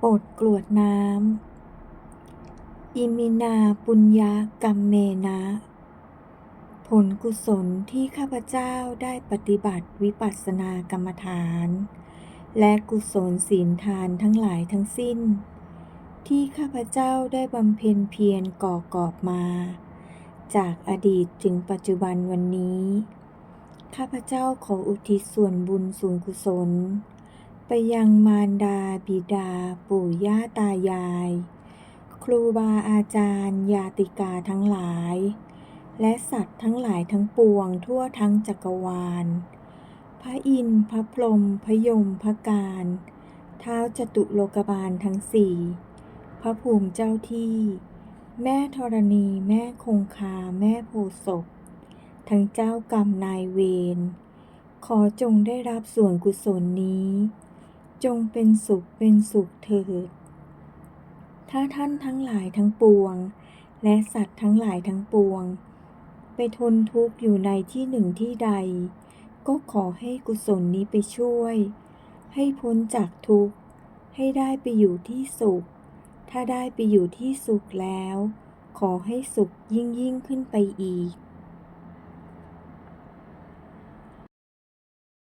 โปรดกรวดน้ำ อิมินาปุญญกรรมเมนะ ผลกุศลที่ข้าพเจ้าได้ปฏิบัติวิปัสสนากรรมฐาน และกุศลศีลทานทั้งหลายทั้งสิ้น ที่ข้าพเจ้าได้บำเพ็ญเพียรก่อกอบมา จากอดีตถึงปัจจุบันวันนี้ ข้าพเจ้าขออุทิศส่วนบุญส่วนกุศล ไปยังมารดาบิดา ปู่ย่าตายาย ครูบาอาจารย์ญาติกาทั้งหลาย และสัตว์ทั้งหลายทั้งปวงทั่วทั้งจักรวาล พระอินทร์พระพรหมพระยมพระการท้าจตุโลกบาลทั้งสี่พระภูมิเจ้าที่ แม่ธรณีแม่คงคาแม่โพศพทั้งเจ้ากรรมนายเวรขอจงได้รับส่วนกุศลนี้ จงเป็นสุขเป็นสุขเถิด ถ้าท่านทั้งหลายทั้งปวง และสัตว์ทั้งหลายทั้งปวง ไปทนทุกข์อยู่ในที่หนึ่งที่ใด ก็ขอให้กุศลนี้ไปช่วย ให้พ้นจากทุกข์ ให้ได้ไปอยู่ที่สุข ถ้าได้ไปอยู่ที่สุขแล้ว ขอให้สุขยิ่งยิ่งขึ้นไปอีก